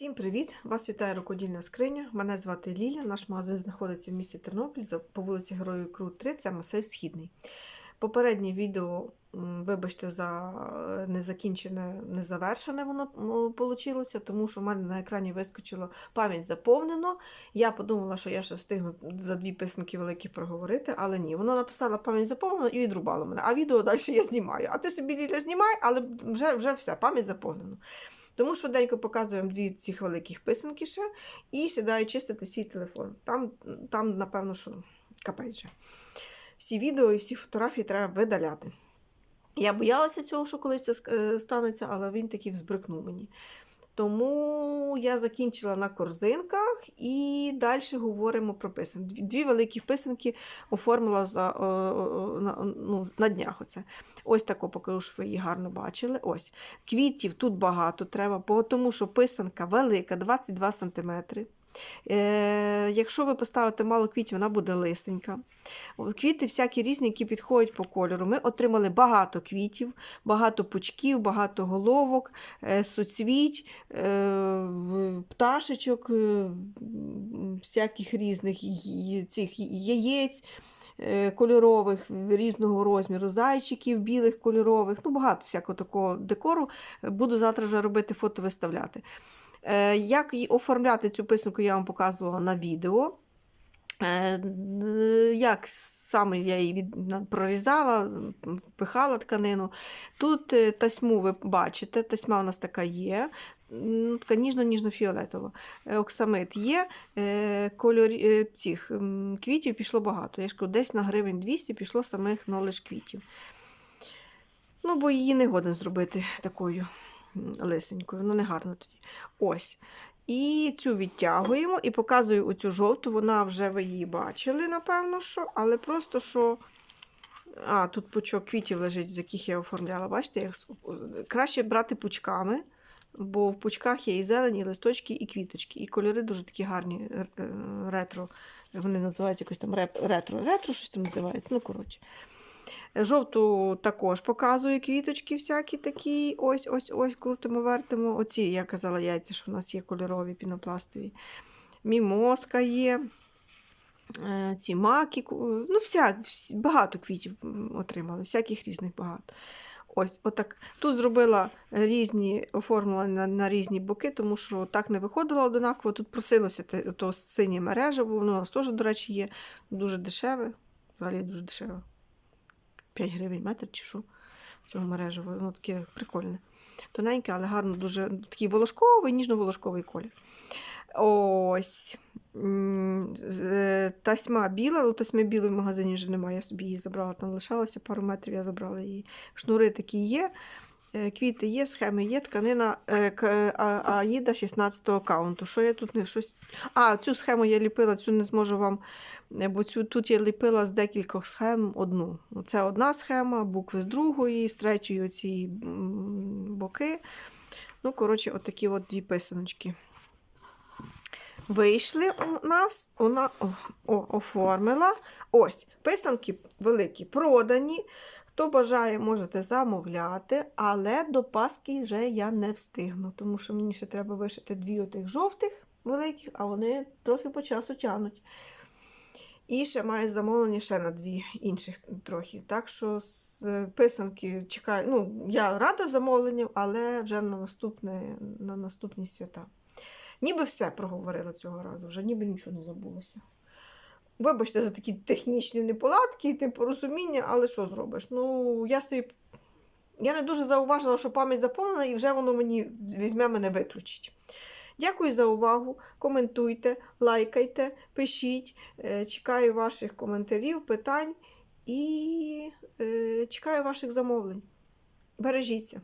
Всім привіт! Вас вітає рукодільна скриня. Мене звати Ліля. Наш магазин знаходиться в місті Тернопіль по вулиці Героїв Крут 3, це Масив Східний. Попереднє відео, вибачте, за е, незакінчене, незавершене воно вийшло, тому що в мене на екрані вискочило пам'ять заповнено. Я подумала, що я ще встигну за дві писанки великі проговорити, але ні, воно написало пам'ять заповнено і відрубало мене. А відео далі я знімаю. А ти собі Ліля знімай, але вже, вже все, пам'ять заповнено. Тому швиденько показуємо дві цих великих писанки ще і сідаю чистити свій телефон. Там, там напевно, що капець же. Всі відео і всі фотографії треба видаляти. Я боялася цього, що колись це е, станеться, але він таки взбрикнув мені. Тому я закінчила на корзинках і далі говоримо про писанки. Дві, великі писанки оформила за, о, о, на, ну, на днях. Оце. Ось тако покажу, щоб ви її гарно бачили. Ось. Квітів тут багато треба, тому що писанка велика, 22 см. Е, якщо ви поставите мало квітів, вона буде лисенька. Квіти всякі різні, які підходять по кольору. Ми отримали багато квітів, багато пучків, багато головок, е, суцвіть, е, пташечок, всяких різних цих яєць. Кольорових різного розміру, зайчиків, білих кольорових, ну багато всякого такого декору. Буду завтра вже робити фото виставляти. Е, Як оформляти цю писанку, я вам показувала на відео. Е, Як саме я її прорізала, впихала тканину. Тут е, тасьму ви бачите, тасьма у нас така є, така ніжно-ніжно-фіолетова. Оксамит є, кольорі... е, цих квітів пішло багато. Я ж кажу, десь на гривень 200 пішло самих ну, лиш квітів. Ну, бо її не годен зробити такою лисенькою, ну не гарно тоді. Ось. І цю відтягуємо і показую оцю жовту. Вона вже ви її бачили, напевно, що, але просто що. А, тут пучок квітів лежить, з яких я оформляла. Бачите, як... краще брати пучками, бо в пучках є і зелені, і листочки, і квіточки. І кольори дуже такі гарні, е, ретро. Вони називаються якось там ретро. Ретро щось там називається. Ну, коротше. Жовту також показую квіточки всякі такі. Ось, ось, ось, крутимо, вертимо. Оці, я казала, яйця, що у нас є кольорові пінопластові. Мімоска є. е, Ці маки, ну, вся, багато квітів отримали, всяких різних багато. Ось, отак. Тут зробила різні оформлення на різні боки, тому що так не виходило однаково. Тут просилося те- то синє мережа, бо воно у нас теж, до речі, є дуже дешеве. Взагалі дуже дешеве. 5 гривень метр чи що цього мережевого. Воно таке прикольне. Тоненьке, але гарно, дуже такий волошковий, ніжно-волошковий колір. Ось. Е, Тасьма біла, ну тасьми білої в магазині вже немає, я собі її забрала, там лишалося пару метрів, я забрала її. Шнури такі є, квіти є, схеми є, тканина е, Аїда 16-го каунту. Що я тут не щось. А, цю схему я ліпила, цю не зможу вам Е, Бо цю тут я ліпила з декількох схем одну. Це одна схема, букви з другої, з третьої оці боки. Ну, коротше, отакі от дві писаночки. Вийшли у нас, вона о, оформила. Ось, писанки великі продані. Хто бажає, можете замовляти, але до Паски вже я не встигну, тому що мені ще треба вишити дві отих жовтих великих, а вони трохи по часу тягнуть. І ще маю замовлення ще на дві інших трохи. Так що з е, писанки чекаю. Ну, я рада замовленню, але вже на, наступне, на наступні свята. Ніби все проговорила цього разу, вже ніби нічого не забулося. Вибачте за такі технічні неполадки, типу розуміння, але що зробиш? Ну, я собі. Я не дуже зауважила, що пам'ять заповнена, і вже воно мені візьме мене виключить. Дякую за увагу. Коментуйте, лайкайте, пишіть. Е, Чекаю ваших коментарів, питань і е, чекаю ваших замовлень. Бережіться.